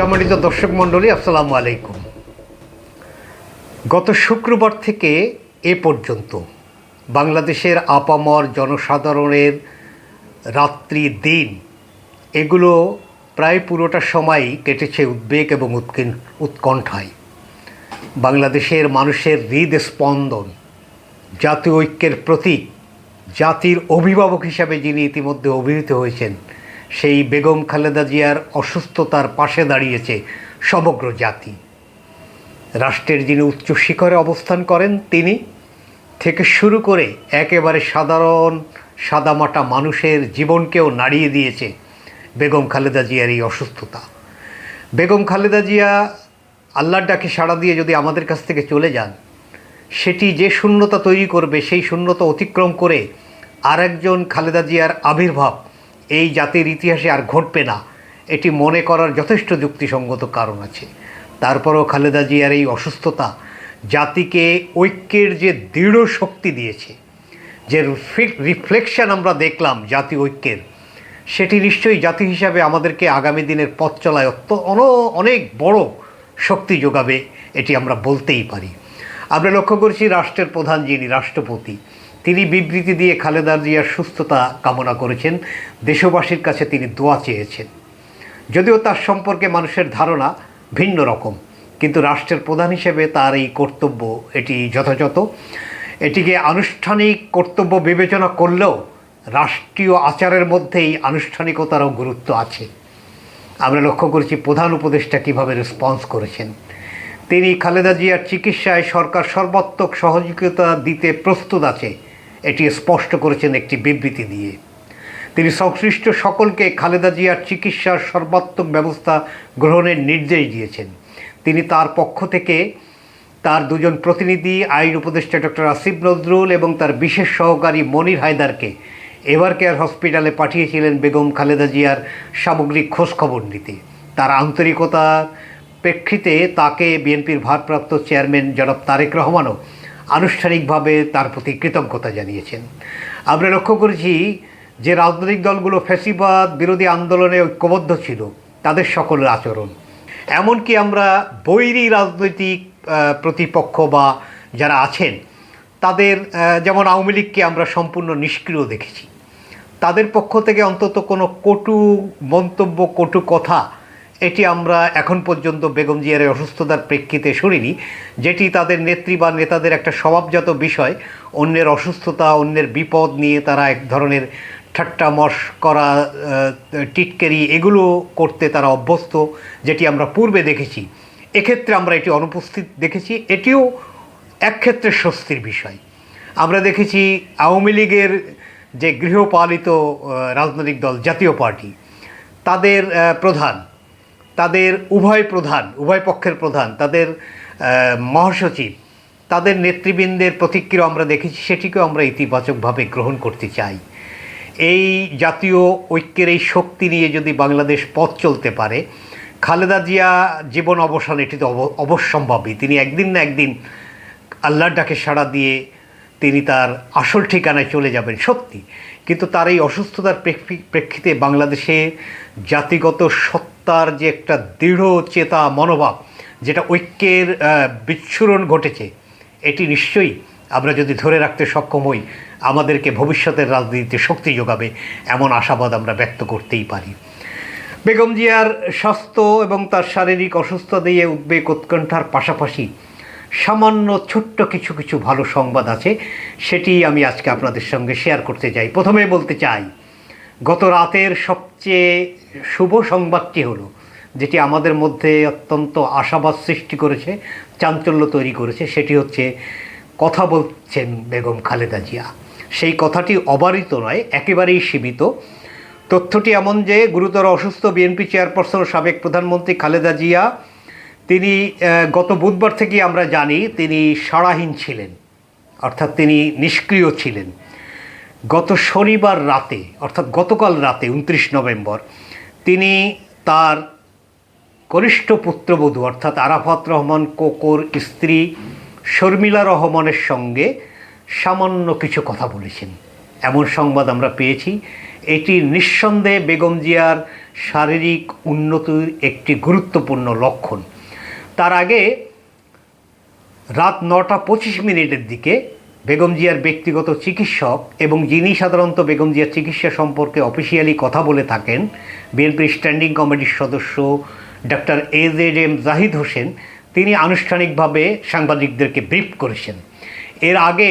সম্মানিত দর্শক মণ্ডলী, আসসালামু আলাইকুম। গত শুক্রবার থেকে এ পর্যন্ত বাংলাদেশের আপামর জনসাধারণের রাত্রি দিন, এগুলো প্রায় পুরোটা সময়ই কেটেছে উদ্বেগ এবং উৎকিন, উৎকণ্ঠায়। বাংলাদেশের মানুষের হৃদস্পন্দন, জাতীয় ঐক্যের প্রতীক, জাতির অভিভাবক হিসাবে যিনি ইতিমধ্যে অভিহিত হয়েছেন সেই বেগম খালেদা জিয়ার অসুস্থতার পাশে দাঁড়িয়েছে সমগ্র জাতি। রাষ্ট্রের যিনি উচ্চ শিখরে অবস্থান করেন, তিনি থেকে শুরু করে একেবারে সাধারণ, সাদামাটা মানুষের জীবনকেও নাড়িয়ে দিয়েছে বেগম খালেদা জিয়ার এই অসুস্থতা। বেগম খালেদা জিয়া আল্লাহর ডাকে সাড়া দিয়ে যদি আমাদের কাছ থেকে চলে যান, সেটি যে শূন্যতা তৈরি করবে, সেই শূন্যতা অতিক্রম করে আরেকজন খালেদা জিয়ার আবির্ভাব এই জাতির ইতিহাসে আর ঘটবে না। এটি মনে করার যথেষ্ট যুক্তিসঙ্গত কারণ আছে। তারপরও খালেদা জিয়ার এই অসুস্থতা জাতিকে ঐক্যের যে দৃঢ় শক্তি দিয়েছে, যে রিফ্লেকশন আমরা দেখলাম জাতি ঐক্যের, সেটি নিশ্চয়ই জাতি হিসাবে আমাদেরকে আগামী দিনের পথ চলায় অন- অনেক বড় শক্তি যোগাবে, এটি আমরা বলতেই পারি। আমরা লক্ষ্য করছি রাষ্ট্রের প্রধান যিনি, রাষ্ট্রপতি তিনি বিবৃতি দিয়ে খালেদা জিয়ার সুস্থতা কামনা করেছেন। দেশবাসীর কাছে তিনি দোয়া চেয়েছেন। যদিও তার সম্পর্কে মানুষের ধারণা ভিন্ন রকম, কিন্তু রাষ্ট্রের প্রধান হিসেবে তার এই কর্তব্য এটি যথাযথ। এটিকে আনুষ্ঠানিক কর্তব্য বিবেচনা করলেও রাষ্ট্রীয় আচারের মধ্যেই আনুষ্ঠানিকতারও গুরুত্ব আছে। আমরা লক্ষ্য করেছি প্রধান উপদেষ্টা কীভাবে রেসপন্স করেছেন। তিনি খালেদা জিয়ার চিকিৎসায় সরকার সর্বাত্মক সহযোগিতা দিতে প্রস্তুত আছে। এটি স্পষ্ট করেছেন একটি বিবৃতি দিয়ে। তিনি সংশ্লিষ্ট সকলকে খালেদা জিয়ার চিকিৎসার সর্বাত্মক ব্যবস্থা গ্রহণের নির্দেশ দিয়েছেন। তিনি তার পক্ষ থেকে তার দুজন প্রতিনিধি, আইন উপদেষ্টা ডক্টর আসিফ নজরুল এবং তার বিশেষ সহকারী মনির হায়দারকে এভার কেয়ার হসপিটালে পাঠিয়েছিলেন বেগম খালেদা জিয়ার সামগ্রিক খোঁজখবর নিতে। তার আন্তরিকতার প্রেক্ষিতে তাকে বিএনপির ভারপ্রাপ্ত চেয়ারম্যান জনাব তারেক রহমানও আনুষ্ঠানিকভাবে তার প্রতি কৃতজ্ঞতা জানিয়েছেন। আমরা লক্ষ্য করেছি যে রাজনৈতিক দলগুলো ফ্যাসিবাদ, বিরোধী আন্দোলনে ঐক্যবদ্ধ ছিল, তাদের সকলের আচরণ। এমনকি আমরা বৈরী রাজনৈতিক প্রতিপক্ষ বা যারা আছেন, তাদের যেমন আওয়ামী লীগকে আমরা সম্পূর্ণ নিষ্ক্রিয় দেখেছি। তাদের পক্ষ থেকে অন্তত কোনো কটু মন্তব্য, কটু কথা এটি আমরা এখন পর্যন্ত বেগম জিয়ার অসুস্থতার প্রেক্ষিতে শুনিনি, যেটি তাদের নেত্রী বা নেতাদের একটা স্বভাবজাত বিষয়। অন্যের অসুস্থতা, অন্যের বিপদ নিয়ে তারা এক ধরনের ঠাট্টা মশ করা টিটকেরি এগুলো করতে তারা অভ্যস্ত, যেটি আমরা পূর্বে দেখেছি। এক্ষেত্রে আমরা এটি অনুপস্থিত দেখেছি, এটিও এক ক্ষেত্রে স্বস্তির বিষয়। আমরা দেখেছি আওয়ামী লীগের যে গৃহপালিত রাজনৈতিক দল জাতীয় পার্টি, তাদের প্রধান তাদের উভয় প্রধান, উভয় পক্ষের প্রধান, তাদের মহাসচিব, তাদের নেতৃবৃন্দের প্রতিক্রিয়া আমরা দেখেছি, সেটিকেও আমরা ইতিবাচকভাবে গ্রহণ করতে চাই। এই জাতীয় ঐক্যের এই শক্তি নিয়ে যদি বাংলাদেশ পথ চলতে পারে, খালেদা জিয়া জীবন অবসান এটি তো অব- অবশ্যম্ভাবী। তিনি একদিন না একদিন আল্লাহর ডাকে সাড়া দিয়ে তিনি তার আসল ঠিকানায় চলে যাবেন, সত্যি। কিন্তু তার এই অসুস্থতার প্রেক্ষি- প্রেক্ষিতে বাংলাদেশে জাতিগত সত্তার যে একটা দৃঢ় চেতা মনোভাব, যেটা ঐক্যের বিচ্ছুরণ ঘটেছে, এটি নিশ্চয়ই আমরা যদি ধরে রাখতে সক্ষম হই, আমাদেরকে ভবিষ্যতের রাজনীতিতে শক্তি যোগাবে, এমন আশাবাদ আমরা ব্যক্ত করতেই পারি। বেগম জিয়ার স্বাস্থ্য এবং তার শারীরিক অসুস্থতা দিয়ে উদ্বেগ উৎকণ্ঠার পাশাপাশি সামান্য ছোট্ট কিছু কিছু ভালো সংবাদ আছে সেটি আমি আজকে আপনাদের সঙ্গে শেয়ার করতে চাই। প্রথমে বলতে চাই গত রাতের সবচেয়ে শুভ সংবাদটি হলো, যেটি আমাদের মধ্যে অত্যন্ত আশাবাদ সৃষ্টি করেছে, চাঞ্চল্য তৈরি করেছে, সেটি হচ্ছে কথা বলছেন বেগম খালেদা জিয়া। সেই কথাটি অবারিত নয়, একেবারেই সীমিত। তথ্যটি এমন যে, গুরুতর অসুস্থ বিএনপি চেয়ারপারসন সাবেক প্রধানমন্ত্রী খালেদা জিয়া, তিনি গত বুধবার থেকে আমরা জানি, তিনি সাড়াহীন ছিলেন, অর্থাৎ তিনি নিষ্ক্রিয় ছিলেন। গত শনিবার রাতে, অর্থাৎ গতকাল রাতে, উনত্রিশ নভেম্বর, তিনি তার কনিষ্ঠ পুত্রবধূ, অর্থাৎ আরাফাত রহমান কোকোর স্ত্রী শর্মিলা রহমানের সঙ্গে সামান্য কিছু কথা বলেছেন। এমন সংবাদ আমরা পেয়েছি। এটি নিঃসন্দেহে বেগম জিয়ার শারীরিক উন্নতির একটি গুরুত্বপূর্ণ লক্ষণ। তার আগে রাত নটা পঁচিশ মিনিটের দিকে বেগম জিয়ার ব্যক্তিগত চিকিৎসক এবং যিনি সাধারণত বেগম জিয়ার চিকিৎসা সম্পর্কে অফিসিয়ালি কথা বলে থাকেন বিএনপির স্ট্যান্ডিং কমিটির সদস্য doctor A Z M Zahid Hossain, তিনি আনুষ্ঠানিকভাবে সাংবাদিকদেরকে ব্রিফ করেছেন। এর আগে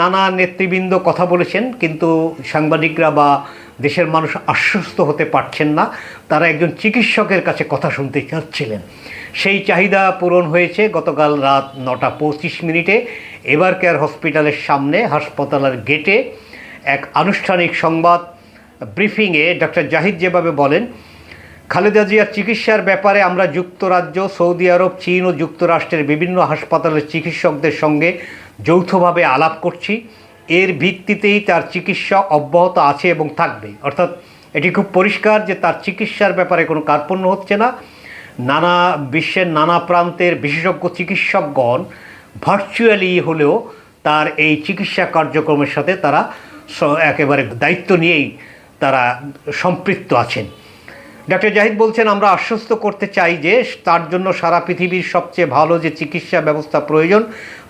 নানা নেতৃবৃন্দ কথা বলেছেন, কিন্তু সাংবাদিকরা বা দেশের মানুষ আশ্বস্ত হতে পারছেন না। তারা একজন চিকিৎসকের কাছে কথা শুনতে চাচ্ছিলেন। সেই চাহিদা পূরণ হয়েছে গতকাল রাত নটা পঁচিশ মিনিটে। এবার কেয়ার হসপিটালের সামনে, হাসপাতালের গেটে এক আনুষ্ঠানিক সংবাদ ব্রিফিংয়ে ডক্টর জাহিদ যেভাবে বলেন, খালেদা জিয়ার চিকিৎসার ব্যাপারে আমরা যুক্তরাজ্য, সৌদি আরব, চীন ও যুক্তরাষ্ট্রের বিভিন্ন হাসপাতালের চিকিৎসকদের সঙ্গে যৌথভাবে আলাপ করছি। এর ভিত্তিতেই তার চিকিৎসা অব্যাহত আছে এবং থাকবে। অর্থাৎ এটি খুব পরিষ্কার যে তার চিকিৎসার ব্যাপারে কোনো কার্পণ্য হচ্ছে না। নানা, বিশ্বের নানা প্রান্তের বিশেষজ্ঞ চিকিৎসকগণ ভার্চুয়ালি হলেও তার এই চিকিৎসা কার্যক্রমের সাথে তারা একেবারে দায়িত্ব নিয়েই তারা সম্পৃক্ত আছেন। ডক্টর জাহিদ বলছেন, আমরা আশ্বস্ত করতে চাই যে তার জন্য সারা পৃথিবীর সবচেয়ে ভালো যে চিকিৎসা ব্যবস্থা প্রয়োজন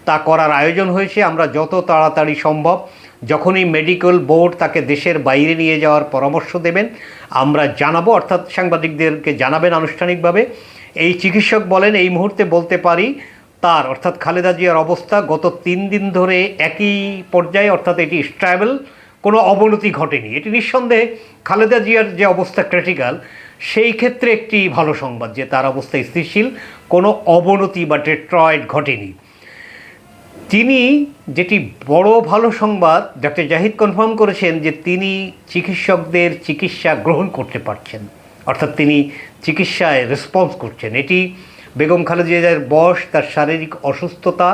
তা করার আয়োজন হয়েছে। আমরা যত তাড়াতাড়ি সম্ভব যখনই মেডিকেল বোর্ড তাকে দেশের বাইরে নিয়ে যাওয়ার পরামর্শ দেবেন, আমরা জানাব, অর্থাৎ সাংবাদিকদেরকে জানাবেন আনুষ্ঠানিকভাবে। এই চিকিৎসক বলেন, এই মুহূর্তে বলতে পারি, তার, অর্থাৎ খালেদা জিয়ার অবস্থা গত তিন দিন ধরে একই পর্যায়ে, অর্থাৎ এটি স্ট্যাবল কোনো অবনতি ঘটেনি। এটি নিঃসন্দেহে খালেদা জিয়ার যে অবস্থা ক্রিটিক্যাল সেই ক্ষেত্রে একটি ভালো সংবাদ যে তার অবস্থা স্থিতিশীল, কোনো অবনতি বা ডেট্রয়েড ঘটেনি। তিনি যেটি বড় ভালো সংবাদ, ডক্টর জাহিদ কনফার্ম করেছেন যে তিনি চিকিৎসকদের চিকিৎসা গ্রহণ করতে পারছেন। অর্থাৎ তিনি চিকিৎসায় রেসপন্স করছেন। এটি বেগম খালেদা বয়স, তার শারীরিক অসুস্থতা।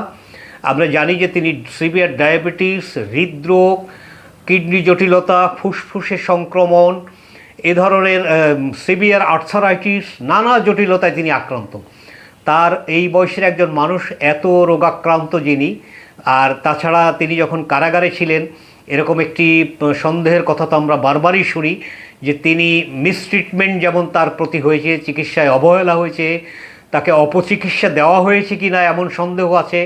আমরা জানি যে তিনি সিভিয়ার ডায়াবেটিস হৃদরোগ, কিডনি জটিলতা ফুসফুসে সংক্রমণ, এ ধরনের সিভিয়ার আর্থারাইটিস নানা জটিলতায় তিনি আক্রান্ত। তার এই বয়সের একজন মানুষ এত রোগাক্রান্ত যিনি, আর তাছাড়া তিনি যখন কারাগারে ছিলেন, এরকম একটি সন্দেহের কথা তো আমরা বারবারই শুনি যে তিনি মিসট্রিটমেন্ট যেমন তার প্রতি হয়েছে, চিকিৎসায় অবহেলা হয়েছে, তাকে অপচিকিৎসা দেওয়া হয়েছে কি না এমন সন্দেহ আছে,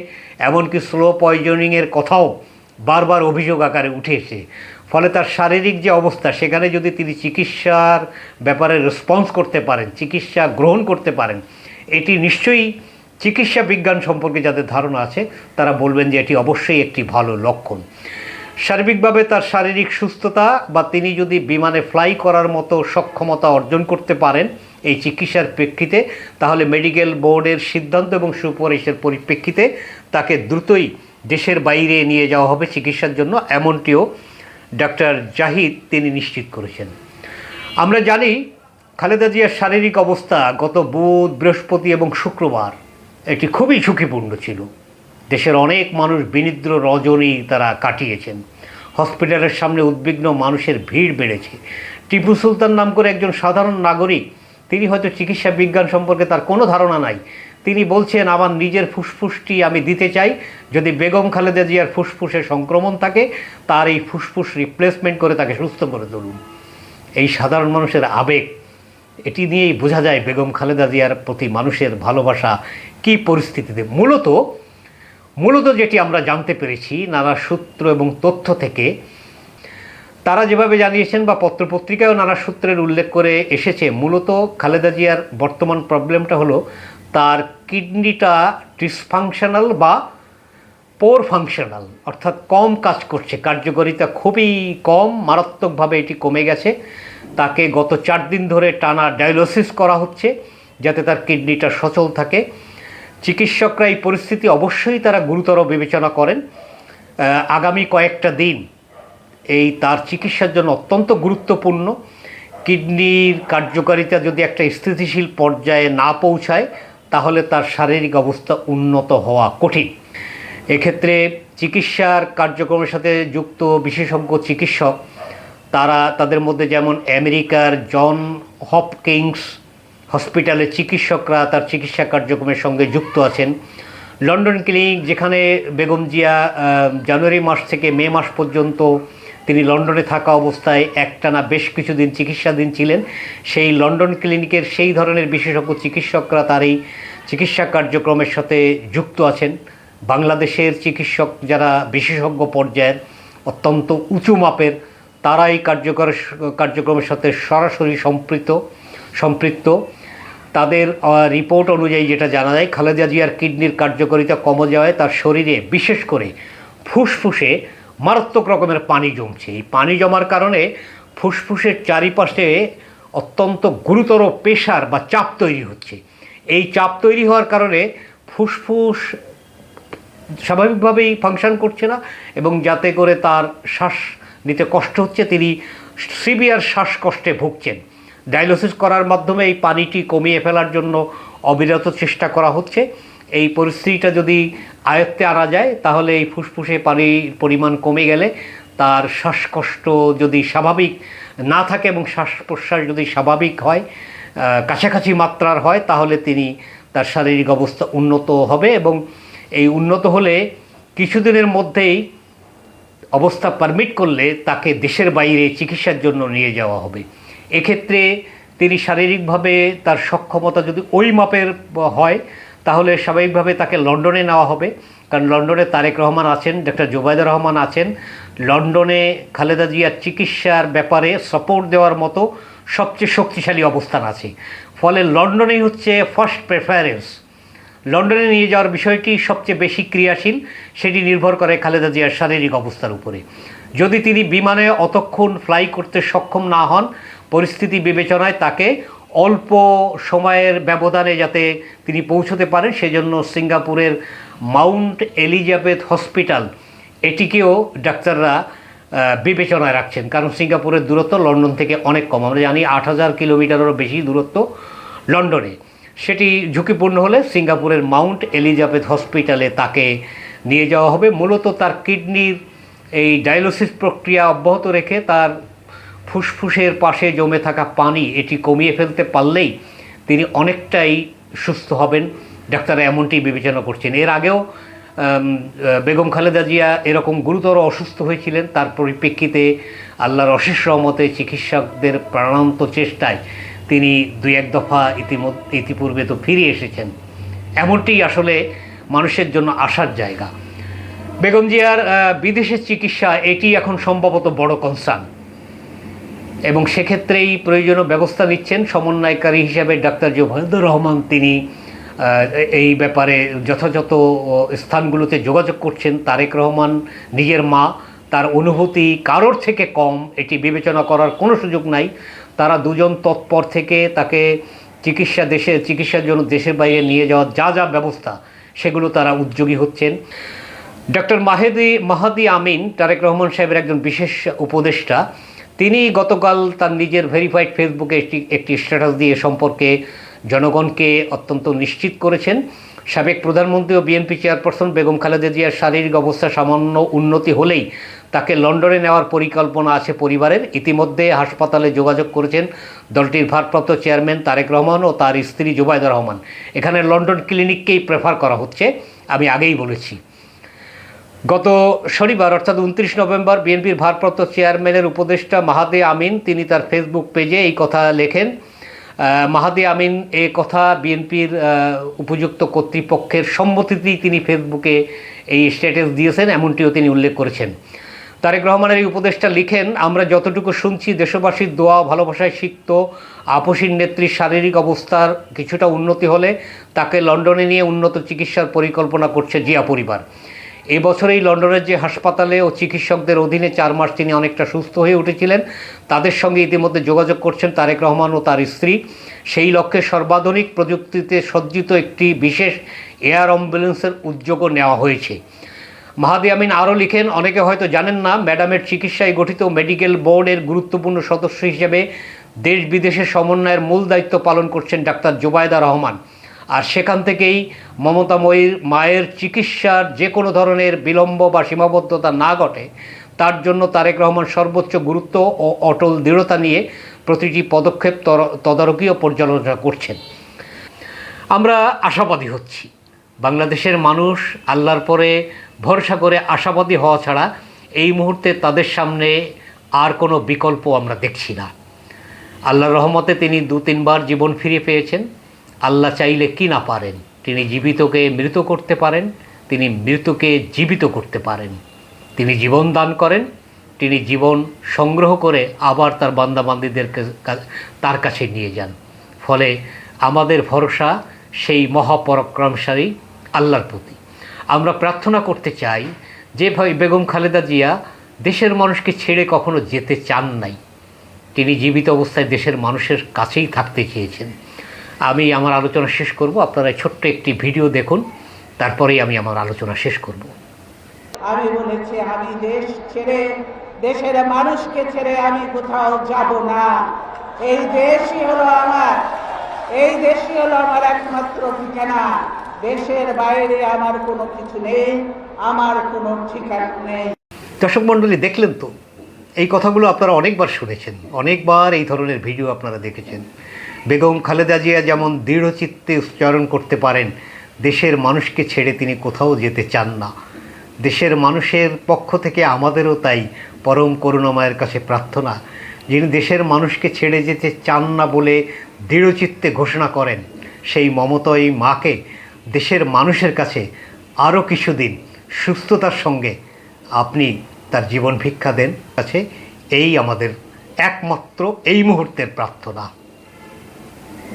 এমনকি স্লো পয়জনিংয়ের কথাও বারবার অভিযোগ আকারে উঠে এসে ফলে তার শারীরিক যে অবস্থা, সেখানে যদি তিনি চিকিৎসার ব্যাপারে রেসপন্স করতে পারেন, চিকিৎসা গ্রহণ করতে পারেন এটি নিশ্চয়ই চিকিৎসা বিজ্ঞান সম্পর্কে যাদের ধারণা আছে, তারা বলবেন যে এটি অবশ্যই একটি ভালো লক্ষণ। সার্বিকভাবে তার শারীরিক সুস্থতা বা তিনি যদি বিমানে ফ্লাই করার মতো সক্ষমতা অর্জন করতে পারেন এই চিকিৎসার প্রেক্ষিতে, তাহলে মেডিকেল বোর্ডের সিদ্ধান্ত এবং সুপারিশের পরিপ্রেক্ষিতে তাকে দ্রুতই দেশের বাইরে নিয়ে যাওয়া হবে চিকিৎসার জন্য, এমনটিও ডাক্তার জাহিদ তিনি নিশ্চিত করেছেন। আমরা জানি খালেদা জিয়ার শারীরিক অবস্থা গত বুধ, বৃহস্পতি এবং শুক্রবার এটি খুবই ঝুঁকিপূর্ণ ছিল। দেশের অনেক মানুষ বিনিদ্র রজনী তারা কাটিয়েছেন। হসপিটালের সামনে উদ্বিগ্ন মানুষের ভিড় বেড়েছে। টিপু সুলতান নাম করে একজন সাধারণ নাগরিক, তিনি হয়তো চিকিৎসা বিজ্ঞান সম্পর্কে তার কোনো ধারণা নাই। তিনি বলছেন, আমার নিজের ফুসফুসটি আমি দিতে চাই। যদি বেগম খালেদা জিয়ার ফুসফুসে সংক্রমণ থাকে, তার এই ফুসফুস রিপ্লেসমেন্ট করে তাকে সুস্থ করে তুলুন। এই সাধারণ মানুষের আবেগ এটি নিয়েই বোঝা যায় বেগম খালেদা জিয়ার প্রতি মানুষের ভালোবাসা কি পরিস্থিতিতে। মূলত মূলত যেটি আমরা জানতে পেরেছি, নানা সূত্র এবং তথ্য থেকে, তারা যেভাবে জানিয়েছেন বা পত্রপত্রিকায়ও নানা সূত্রের উল্লেখ করে এসেছে, মূলত খালেদা জিয়ার বর্তমান প্রবলেমটা হলো তার কিডনিটা ডিসফাংশনাল বা পোর ফাংশনাল অর্থাৎ কম কাজ করছে। কার্যকারিতা খুবই কম, মারাত্মকভাবে এটি কমে গেছে। তাকে গত চার দিন ধরে টানা ডায়ালিসিস করা হচ্ছে যাতে তার কিডনিটা সচল থাকে। চিকিৎসকরা এই পরিস্থিতি অবশ্যই তারা গুরুতর বিবেচনা করেন। আগামী কয়েকটা দিন এই তার চিকিৎসার জন্য অত্যন্ত গুরুত্বপূর্ণ। কিডনির কার্যকারিতা যদি একটা স্থিতিশীল পর্যায়ে না পৌঁছায়, তাহলে তার শারীরিক অবস্থা উন্নত হওয়া কঠিন। এক্ষেত্রে চিকিৎসার কার্যক্রমের সাথে যুক্ত বিশেষজ্ঞ চিকিৎসক তারা তাদের মধ্যে যেমন আমেরিকার জন হপকিংস হসপিটালের চিকিৎসকরা তার চিকিৎসা কার্যক্রমের সঙ্গে যুক্ত আছেন। লন্ডন ক্লিনিক, যেখানে বেগম জিয়া জানুয়ারি মাস থেকে মে মাস পর্যন্ত তিনি লন্ডনে থাকা অবস্থায় একটানা বেশ কিছুদিন চিকিৎসাধীন ছিলেন। সেই লন্ডন ক্লিনিকের সেই ধরনের বিশেষজ্ঞ চিকিৎসকরা তার এই চিকিৎসা কার্যক্রমের সাথে যুক্ত আছেন। বাংলাদেশের চিকিৎসক যারা বিশেষজ্ঞ পর্যায়ের, অত্যন্ত উঁচু মাপের তারা এই কার্যকর, কার্যক্রমের সাথে সরাসরি সম্পৃক্ত সম্পৃক্ত। তাদের রিপোর্ট অনুযায়ী যেটা জানা যায়, খালেদা জিয়ার কিডনির কার্যকারিতা কমে যাওয়ায় তার শরীরে বিশেষ করে ফুসফুসে মারাত্মক রকমের পানি জমছে। এই পানি জমার কারণে ফুসফুসের চারিপাশে অত্যন্ত গুরুতর প্রেশার বা চাপ তৈরি হচ্ছে। এই চাপ তৈরি হওয়ার কারণে ফুসফুস স্বাভাবিকভাবেই ফাংশন করছে না এবং যাতে করে তার শ্বাস নিতে কষ্ট হচ্ছে, তিনি সিভিয়ার শ্বাসকষ্টে ভুগছেন। ডায়ালিসিস করার মাধ্যমে এই পানিটি কমিয়ে ফেলার জন্য অবিরত চেষ্টা করা হচ্ছে। এই পরিস্থিতিটা যদি আয়ত্তে আনা যায়, তাহলে এই ফুসফুসে পানির পরিমাণ কমে গেলে তার শ্বাসকষ্ট যদি স্বাভাবিক না থাকে এবং শ্বাস প্রশ্বাস যদি স্বাভাবিক হয় কাছাকাছি মাত্রার হয়, তাহলে তিনি তার শারীরিক অবস্থা উন্নত হবে এবং এই উন্নত হলে কিছুদিনের মধ্যেই অবস্থা পারমিট করলে তাকে দেশের বাইরে চিকিৎসার জন্য নিয়ে যাওয়া হবে। এক্ষেত্রে তিনি শারীরিকভাবে তার সক্ষমতা যদি ওই মাপের হয়, তাহলে স্বাভাবিকভাবে তাকে লন্ডনে নেওয়া হবে। কারণ লন্ডনে তারেক রহমান আছেন, ডক্টর জুবাইদুর রহমান আছেন। লন্ডনে খালেদা জিয়ার চিকিৎসার ব্যাপারে সাপোর্ট দেওয়ার মতো সবচেয়ে শক্তিশালী অবস্থান আছে। ফলে লন্ডনেই হচ্ছে ফার্স্ট প্রেফারেন্স লন্ডনে নিয়ে যাওয়ার বিষয়টি সবচেয়ে বেশি ক্রিয়াশীল, সেটি নির্ভর করে খালেদা জিয়ার শারীরিক অবস্থার উপরে। যদি তিনি বিমানে অতক্ষণ ফ্লাই করতে সক্ষম না হন, পরিস্থিতি বিবেচনায় তাকে অল্প সময়ের ব্যবধানে যাতে তিনি পৌঁছতে পারেন, সেজন্য সিঙ্গাপুরের মাউন্ট এলিজাবেথ হসপিটাল, এটিকেও ডাক্তাররা বিবেচনায় রাখছেন। কারণ সিঙ্গাপুরের দূরত্ব লন্ডন থেকে অনেক কম। আমরা জানি আট হাজার কিলোমিটারেরও বেশি দূরত্ব লন্ডনে। সেটি ঝুঁকিপূর্ণ হলে সিঙ্গাপুরের মাউন্ট এলিজাবেথ হসপিটালে তাকে নিয়ে যাওয়া হবে। মূলত তার কিডনির এই ডায়ালিসিস প্রক্রিয়া অব্যাহত রেখে তার ফুসফুসের পাশে জমে থাকা পানি এটি কমিয়ে ফেলতে পারলেই তিনি অনেকটাই সুস্থ হবেন। ডাক্তাররা এমনটি বিবেচনা করছেন। এর আগেও বেগম খালেদা জিয়া এরকম গুরুতর অসুস্থ হয়েছিলেন। তার পরিপ্রেক্ষিতে আল্লাহর অশেষ রহমতে চিকিৎসকদের প্রাণান্ত চেষ্টায় তিনি দুই এক দফা ইতিমধ্যে ইতিপূর্বে তো ফিরে এসেছেন। এমনটি আসলে মানুষের জন্য আসার জায়গা। বেগম জিয়ার বিদেশের চিকিৎসা, এটি এখন সম্ভবত বড় কনসার্ন এবং সেক্ষেত্রেই প্রয়োজনীয় ব্যবস্থা নিচ্ছেন সমন্বয়কারী হিসেবে ডাক্তার জোবায়দুর রহমান। তিনি এই ব্যাপারে যথাযথ স্থানগুলোতে যোগাযোগ করছেন। তারেক রহমান নিজের মা, তার অনুভূতি কারোর থেকে কম, এটি বিবেচনা করার কোনো সুযোগ নাই। তারা দুজন তৎপর থেকে তাকে চিকিৎসা দেশে, চিকিৎসার জন্য দেশের বাইরে নিয়ে যাওয়ার যা যা ব্যবস্থা, সেগুলো তারা উদ্যোগী হচ্ছেন। ডক্টর মাহেদি, মাহাদি আমিন, তারেক রহমান সাহেবের একজন বিশেষ উপদেষ্টা, তিনি গতকাল তার নিজের ভেরিফাইড ফেসবুকে একটি একটি স্ট্যাটাস দিয়ে সম্পর্কে জনগণকে অত্যন্ত নিশ্চিত করেছেন। সাবেক প্রধানমন্ত্রী ও বিএনপি চেয়ারপারসন বেগম খালেদা জিয়ার শারীরিক অবস্থা সামান্য উন্নতি হলেই তাকে লন্ডনে নেওয়ার পরিকল্পনা আছে পরিবারের। ইতিমধ্যে হাসপাতালে যোগাযোগ করেছেন দলটির ভারপ্রাপ্ত চেয়ারম্যান তারেক রহমান ও তার স্ত্রী জুবাইদা রহমান। এখানে লন্ডন ক্লিনিককেই প্রেফার করা হচ্ছে, আমি আগেই বলেছি। গত শনিবার, অর্থাৎ উনত্রিশ নভেম্বর, বিএনপির ভারপ্রাপ্ত চেয়ারম্যানের উপদেষ্টা মাহাদে আমিন, তিনি তার ফেসবুক পেজে এই কথা লেখেন মাহাদি আমিন এ কথা বিএনপির উপযুক্ত কর্তৃপক্ষের সম্মতিতেই তিনি ফেসবুকে এই স্ট্যাটাস দিয়েছেন, এমনটিও তিনি উল্লেখ করেছেন। তারেক রহমানের এই উপদেষ্টা লিখেন, আমরা যতটুকু শুনছি, দেশবাসীর দোয়া ভালোবাসায় সিক্ত আপসীর নেত্রীর শারীরিক অবস্থার কিছুটা উন্নতি হলে তাকে লন্ডনে নিয়ে উন্নত চিকিৎসার পরিকল্পনা করছে জিয়া পরিবার। এই বছরেই লন্ডনের যে হাসপাতালে ও চিকিৎসকদের অধীনে চার মাস তিনি অনেকটা সুস্থ হয়ে উঠেছিলেন, তাদের সঙ্গে ইতিমধ্যে যোগাযোগ করছেন তারেক রহমান ও তার স্ত্রী। সেই লক্ষ্যে সর্বাধুনিক প্রযুক্তিতে সজ্জিত একটি বিশেষ এয়ার অ্যাম্বুলেন্সের উদ্যোগও নেওয়া হয়েছে। মাহাদি আমিন আরও লিখেন, অনেকে হয়তো জানেন না, ম্যাডামের চিকিৎসায় গঠিত মেডিকেল বোর্ডের গুরুত্বপূর্ণ সদস্য হিসেবে দেশ বিদেশের সমন্বয়ের মূল দায়িত্ব পালন করছেন ডাক্তার জুবায়দা রহমান। আর সেখান থেকেই মমতাময়ীর মায়ের চিকিৎসার যে কোনো ধরনের বিলম্ব বা সীমাবদ্ধতা না ঘটে, তার জন্য তারেক রহমান সর্বোচ্চ গুরুত্ব ও অটল দৃঢ়তা নিয়ে প্রতিটি পদক্ষেপ তর- তদারকি ও পর্যালোচনা করছেন। আমরা আশাবাদী হচ্ছি। বাংলাদেশের মানুষ আল্লাহর পরে ভরসা করে আশাবাদী হওয়া ছাড়া এই মুহূর্তে তাদের সামনে আর কোনো বিকল্প আমরা দেখছি না। আল্লাহর রহমতে তিনি দু তিনবার জীবন ফিরে পেয়েছেন। আল্লাহ চাইলে কি না পারেন? তিনি জীবিতকে মৃত করতে পারেন, তিনি মৃতকে জীবিত করতে পারেন। তিনি জীবন দান করেন, তিনি জীবন সংগ্রহ করে আবার তার বান্দাবান্দিদের কা- তার কাছে নিয়ে যান। ফলে আমাদের ভরসা সেই মহাপরাক্রমশালী আল্লাহর প্রতি। আমরা প্রার্থনা করতে চাই যে ভাই বেগম খালেদা জিয়া দেশের মানুষকে ছেড়ে কখনো যেতে চান নাই। তিনি জীবিত অবস্থায় দেশের মানুষের কাছেই থাকতে চেয়েছেন। আমি আমার আলোচনা শেষ করব। আপনারা ছোট্ট একটি ভিডিও দেখুন তারপরেই আমি আমার আলোচনা শেষ করব। আমি বলেছি আমি দেশ ছেড়ে দেশের মানুষকে ছেড়ে আমি কোথাও যাব না। এই দেশই হলো আমার এই দেশই হলো আমার একমাত্র ঠিকানা। দেশের বাইরে আমার কোনো কিছু নেই আমার কোনো ঠিকানা নেই। দর্শক মণ্ডলী দেখলেন তো এই কথাগুলো আপনারা অনেকবার শুনেছেন অনেকবার এই ধরনের ভিডিও আপনারা দেখেছেন। বেগম খালেদা জিয়া যেমন দৃঢ়চিত্তে উচ্চারণ করতে পারেন, দেশের মানুষকে ছেড়ে তিনি কোথাও যেতে চান না। দেশের মানুষের পক্ষ থেকে আমাদেরও তাই পরম করুণাময়ের কাছে প্রার্থনা, যিনি দেশের মানুষকে ছেড়ে যেতে চান না বলে দৃঢ়চিত্তে ঘোষণা করেন, সেই মমতয়ী মাকে দেশের মানুষের কাছে আরও কিছুদিন সুস্থতার সঙ্গে আপনি তার জীবন ভিক্ষা দেন। কাছে এই আমাদের একমাত্র এই মুহূর্তের প্রার্থনা।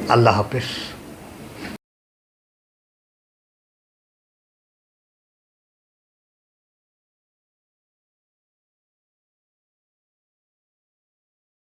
আল্লাহ হাফেজ।